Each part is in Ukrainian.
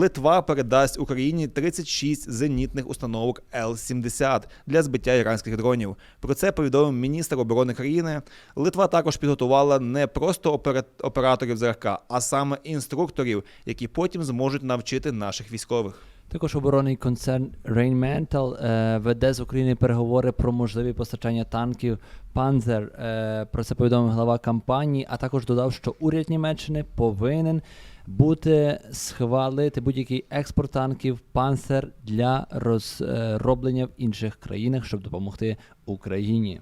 Литва передасть Україні 36 зенітних установок Л-70 для збиття іранських дронів. Про це повідомив міністр оборони країни. Литва також підготувала не просто опера- операторів ЗРК, а саме інструкторів, які потім зможуть навчити наших військових. Також оборонний концерн Rheinmetall е, веде з України переговори про можливі постачання танків Panzer. Е, про це повідомив глава компанії, а також додав, що уряд Німеччини повинен бути схвалити будь-який експорт танків панцер для розроблення в інших країнах, щоб допомогти Україні.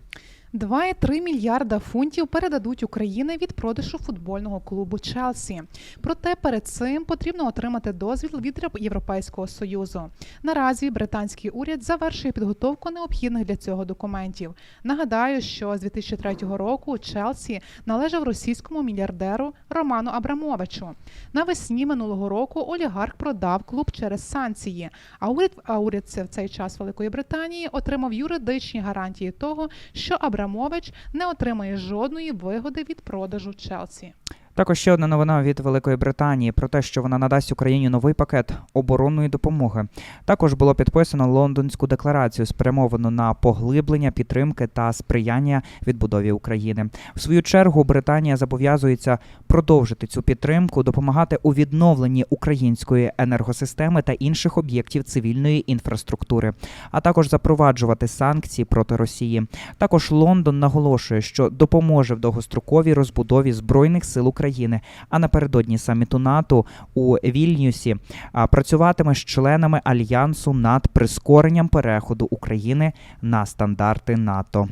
2,3 мільярда фунтів передадуть Україні від продажу футбольного клубу Челсі. Проте перед цим потрібно отримати дозвіл від Європейського союзу. Наразі британський уряд завершує підготовку необхідних для цього документів. Нагадаю, що з 2003 року Челсі належав російському мільярдеру Роману Абрамовичу. Навесні минулого року олігарх продав клуб через санкції. А уряд, а уряд це в цей час Великої Британії отримав юридичні гарантії того, що Абрамович не отримає жодної вигоди від продажу Челсі. Також ще одна новина від Великої Британії про те, що вона надасть Україні новий пакет оборонної допомоги. Також було підписано лондонську декларацію, спрямовану на поглиблення підтримки та сприяння відбудові України. В свою чергу Британія зобов'язується продовжити цю підтримку, допомагати у відновленні української енергосистеми та інших об'єктів цивільної інфраструктури, а також запроваджувати санкції проти Росії. Також Лондон наголошує, що допоможе в довгостроковій розбудові збройних сил України. А напередодні саміту НАТО у Вільнюсі працюватиме з членами альянсу над прискоренням переходу України на стандарти НАТО.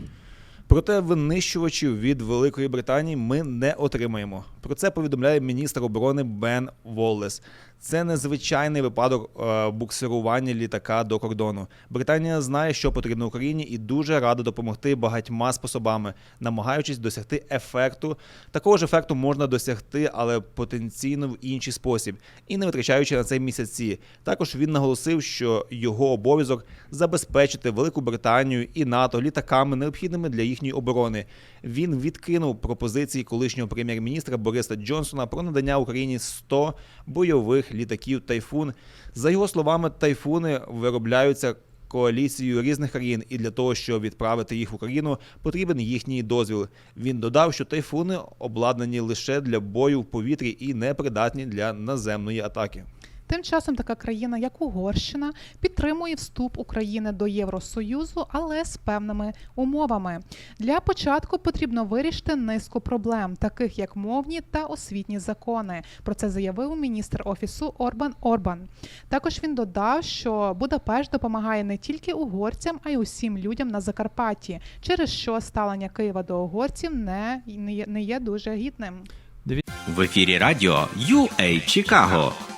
Проте винищувачів від Великої Британії ми не отримаємо. Про це повідомляє міністр оборони Бен Воллес. Це незвичайний випадок е, буксирування літака до кордону. Британія знає, що потрібно Україні, і дуже рада допомогти багатьма способами, намагаючись досягти ефекту. Такого ж ефекту можна досягти, але потенційно в інший спосіб, і не витрачаючи на це місяці. Також він наголосив, що його обов'язок забезпечити Велику Британію і НАТО літаками, необхідними для їхньої оборони. Він відкинув пропозиції колишнього прем'єр-міністра Бориса Джонсона про надання Україні 100 бойових літаків Тайфун. За його словами, тайфуни виробляються коаліцією різних країн, і для того, щоб відправити їх в Україну, потрібен їхній дозвіл. Він додав, що тайфуни обладнані лише для бою в повітрі і не придатні для наземної атаки. Тим часом така країна, як Угорщина, підтримує вступ України до Євросоюзу, але з певними умовами. Для початку потрібно вирішити низку проблем, таких як мовні та освітні закони. Про це заявив міністр офісу Орбан Орбан. Також він додав, що Будапешт допомагає не тільки угорцям, а й усім людям на Закарпатті, через що ставлення Києва до угорців не, не є- дуже гідним. В ефірі радіо UA Чикаго.